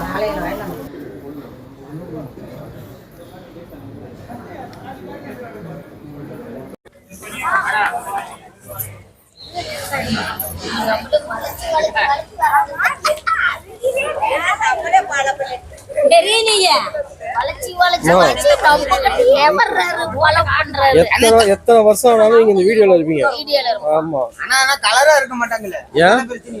காலையில் வேண்டாம் எத்தனை வருஷம் ஆனாலும் நீங்க இந்த வீடியோல இருப்பீங்க. ஆமா. ஆனா ஆனா கலரா இருக்க மாட்டாங்கல்ல ஏன்? என்ன பிரச்சனை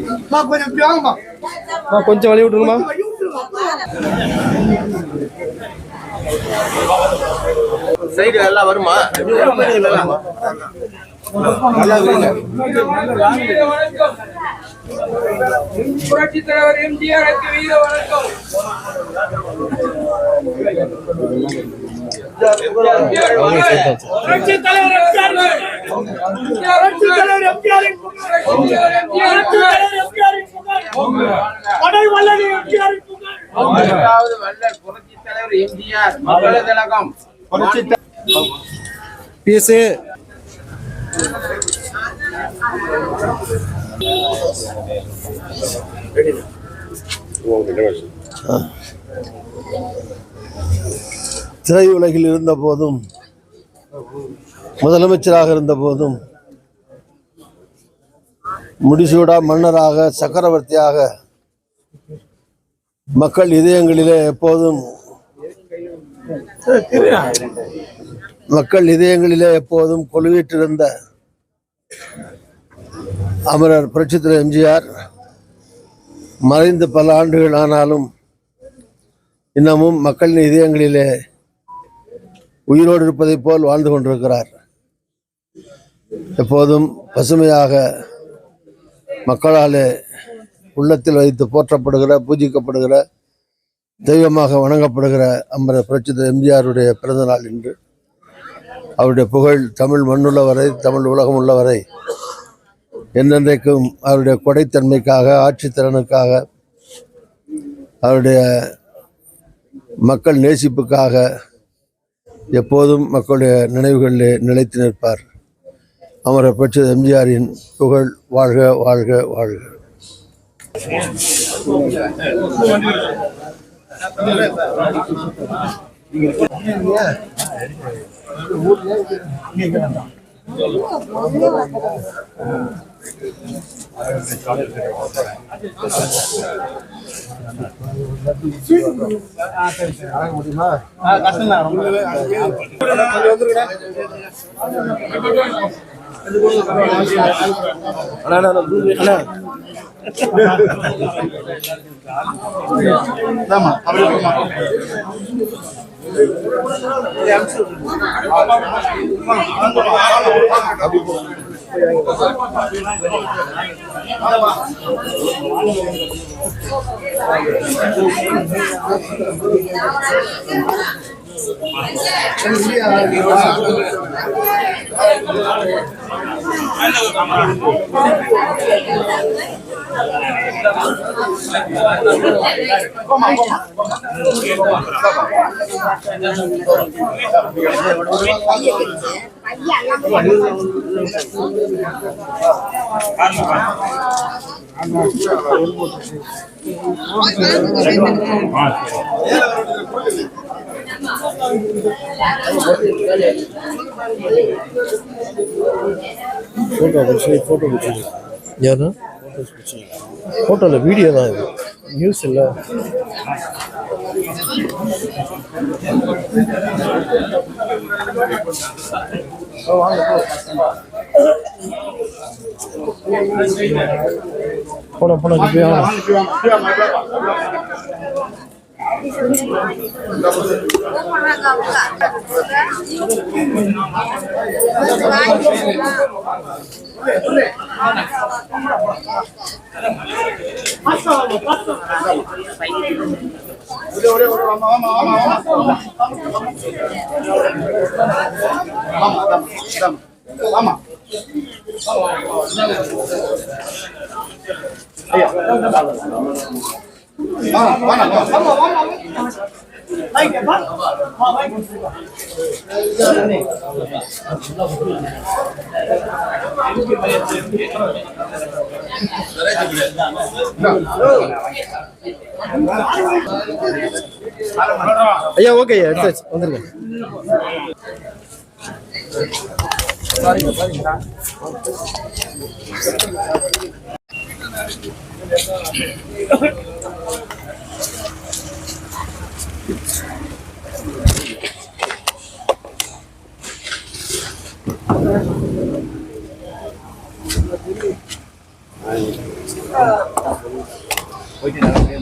கலரா கொஞ்சம் இப்படி வாங்கம்மா அம்மா, கொஞ்சம் வழி விட்டுருங்கம்மா சைடு எல்லாம் வருமா புரட்சி தலைவர் எம்ஜிஆருக்கு வீர வணக்கம் புரட்சி தலைவர் எம்ஜிஆர் புரட்சி தலைவர் திரையுலகில் இருந்த போதும் முதலமைச்சராக இருந்த போதும் முடிசூடா மன்னராக சக்கரவர்த்தியாக மக்கள் இதயங்களிலே எப்போதும் மக்கள் இதயங்களிலே எப்போதும் கொலுவிட்டிருந்த அமரர் புரட்சித்திர எம்ஜிஆர் மறைந்து பல ஆண்டுகள் ஆனாலும் இன்னமும் மக்களின் இதயங்களிலே உயிரோடு இருப்பதைப் போல் வாழ்ந்து கொண்டிருக்கிறார். எப்போதும் பசுமையாக மக்களாலே உள்ளத்தில் வைத்து போற்றப்படுகிற பூஜிக்கப்படுகிற தெய்வமாக வணங்கப்படுகிற அமர புரட்சித எம்ஜிஆருடைய பிறந்த நாள் இன்று. அவருடைய புகழ் தமிழ் மண்ணுள்ள வரை தமிழ் உலகம் உள்ள வரை அவருடைய கொடைத்தன்மைக்காக ஆட்சித்திறனுக்காக அவருடைய மக்கள் நேசிப்புக்காக எப்போதும் மக்களுடைய நினைவுகளிலே நிலைத்து நிற்பார். அமர புரட்சி எம்ஜிஆரின் புகழ் வாழ்க வாழ்க வாழ்க. அண்ணா அண்ணா ஆமா Hello, come on. ஃபோட்டோ பிடிச்சி ஃபோட்டோ பிடிச்சி. யாரு? ஃபோட்டோவில் வீடியோ தான் இது. நியூஸ் இல்லை. போன போன ஆமா ஐயா ஐயா ஓகே ஐயா எடுத்தாச்சு வந்துருங்க Thank you. 어디 나가세요?